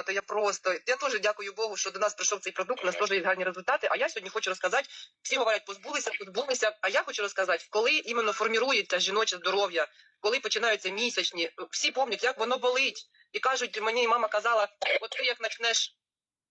результати. Я просто я теж дякую Богу, що до нас прийшов цей продукт. У нас теж є гарні результати. А я сьогодні хочу розказати. Всі говорять, позбулися, позбулися. А я хочу розказати, коли іменно формірується жіноче здоров'я, коли починаються місячні. Всі пам'ятають, як воно болить, і кажуть, мені мама казала, от ти як почнеш.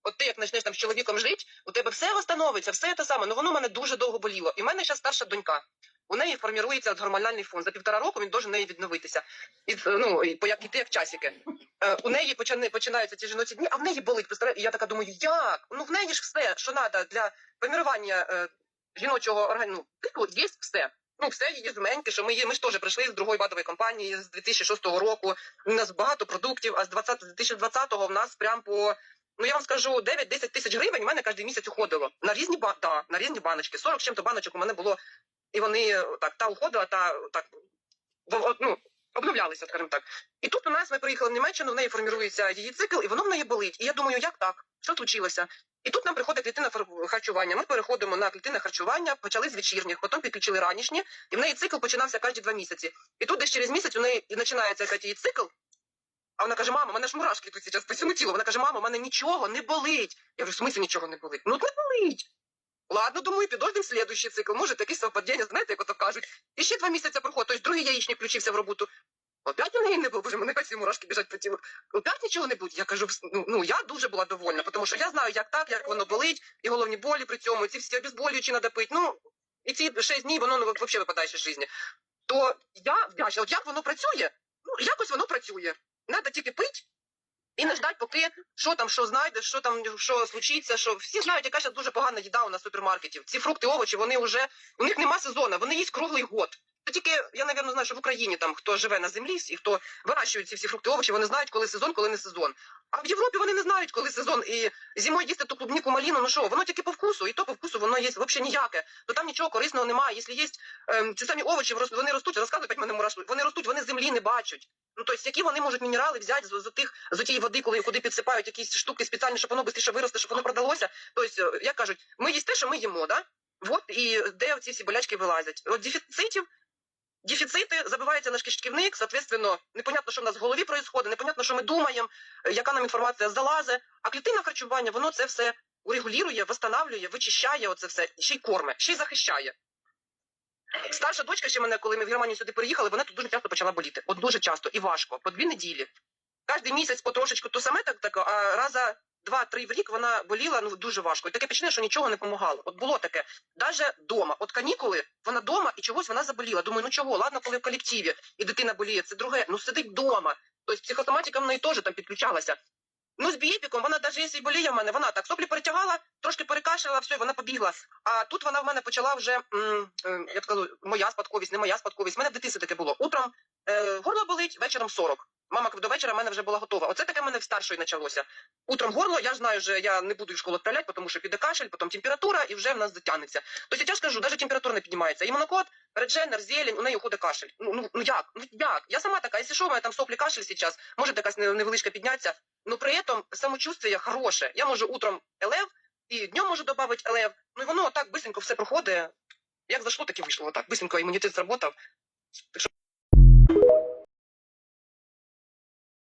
От ти як почнеш там з чоловіком жити, у тебе все встановиться, все те саме. Ну воно мене дуже довго боліло. І в мене ще старша донька. У неї формірується гормональний фон. За півтора року він должен неї відновитися. І ну і по як іти як часики. Е, у неї починаються ці жіночі дні, а в неї болить. І я така думаю, як? Ну в неї ж все, що треба для формірування е, жіночого органу, циклу, є все. Ну, все її жменьки, що ми є. Ми ж теж прийшли з другої бадової компанії з 2006 року. У нас багато продуктів, а з 20, 2020-го в нас прям по. Ну я вам скажу 9-10 тисяч гривень. У мене кожен місяць уходило на різні ба да, на різні баночки. 40 чим-то баночок у мене було, і вони е, так та уходила, та так ну, обновлялися, скажімо так. І тут у нас ми приїхали в Німеччину, в неї формірується її цикл, і воно в неї болить. І я думаю, як так? Що случилося? І тут нам приходить клітина харчування. Ми переходимо на клітинне харчування, почали з вечірніх, потім підключили ранішні, і в неї цикл починався кожні два місяці. І тут десь через місяць у неї починається опять її цикл. А вона каже: мама, у мене ж мурашки тут зараз по всьому тілу. Вона каже, мама, у мене нічого не болить. Я говорю, в смислі нічого не болить? Ну не болить. Ладно, думаю, підождемо слідуючий цикл. Може, таке совпадіння, знаєте, як ото кажуть. І ще два місяці проходить, тобто другий яєчник включився в роботу. Опять у неї не було, боже, мене ці мурашки біжать по тілу. Опять нічого не буде. Я кажу, ну, ну я дуже була довольна, тому що я знаю, як так, як воно болить, і головні болі при цьому, і ці всі обезболюючі треба пити. Ну, і ці шість днів воно ну, взагалі випадає з життя. То я вдячна, от як воно працює, ну якось воно працює. Треба тільки пити і не ждать, поки що там, що знайдеш, що там, що случиться, що всі знають, яка зараз дуже погана їда у нас супермаркетів. Ці фрукти, овочі, вони вже у них нема сезону, вони їсть круглий год. Тільки я напевно знаю, що в Україні там хто живе на землі і хто вирощує ці всі фрукти, овочі, вони знають, коли сезон, коли не сезон. А в Європі вони не знають, коли сезон. І зимою їсти ту клубніку маліну, ну що, воно тільки по вкусу, і то по вкусу воно є взагалі ніяке. То там нічого корисного немає. Якщо є ем, ці самі овочі, вони ростуть, розказують мене мурашки, вони ростуть, вони землі не бачать. Ну тобто, які вони можуть мінерали взяти з, з тих з тієї води, коли куди підсипають якісь штуки спеціальні, щоб воно швидше виросте, щоб воно продалося. Тобто, як кажуть, ми їсть те, що ми їмо, да? Вот і де ці всі болячки вилазять. От дефіцитів дефіцити, забивається наш кишківник, соответственно, непонятно, що в нас в голові происходит, непонятно, що ми думаємо, е, яка нам інформація залазе. А клітинне харчування, воно це все урегулює, вистанавлює, вичищає оце все, ще й корме, ще й захищає. Старша дочка ще мене, коли ми в Германію сюди переїхали, вона тут дуже часто почала боліти. От дуже часто і важко, по дві неділі. Кожен місяць потрошечку то саме так, так а раз за 2-3 в рік вона боліла ну дуже важко. І Таке печне, що нічого не допомагало. От було таке, навіть вдома. От канікули, вона вдома і чогось вона заболіла. Думаю, ну чого, ладно, коли в колективі і дитина боліє, це друге, ну сидить вдома. Тобто психосоматика в неї теж там підключалася. Ну, з бієпіком вона навіть якщо боліє в мене, вона так соплі перетягала, трошки перекашляла, все, вона побігла. А тут вона в мене почала вже е, я кажу, моя спадковість, не моя спадковість. У мене в дитинстві таке було. Утром е, горло болить, вечором 40. Мама до вечора в мене вже була готова. Оце таке в мене в старшої почалося. Утром горло, я ж знаю, що я не буду в школу відправляти, тому що піде кашель, потім температура, і вже в нас затягнеться. Тобто я ж кажу, навіть температура не піднімається. І монокот, редженер, зелень, у неї уходить кашель. Ну, ну, ну як? Ну як? Я сама така, якщо що, у мене там соплі кашель зараз, може якась не- невеличка підняться, но при этом самочувствие хороше. Я можу утром елев, і днем можу додати елев. Ну і воно так быстренько все проходить. Як зайшло, так і вийшло. Так быстренько імунітет зработав. Так що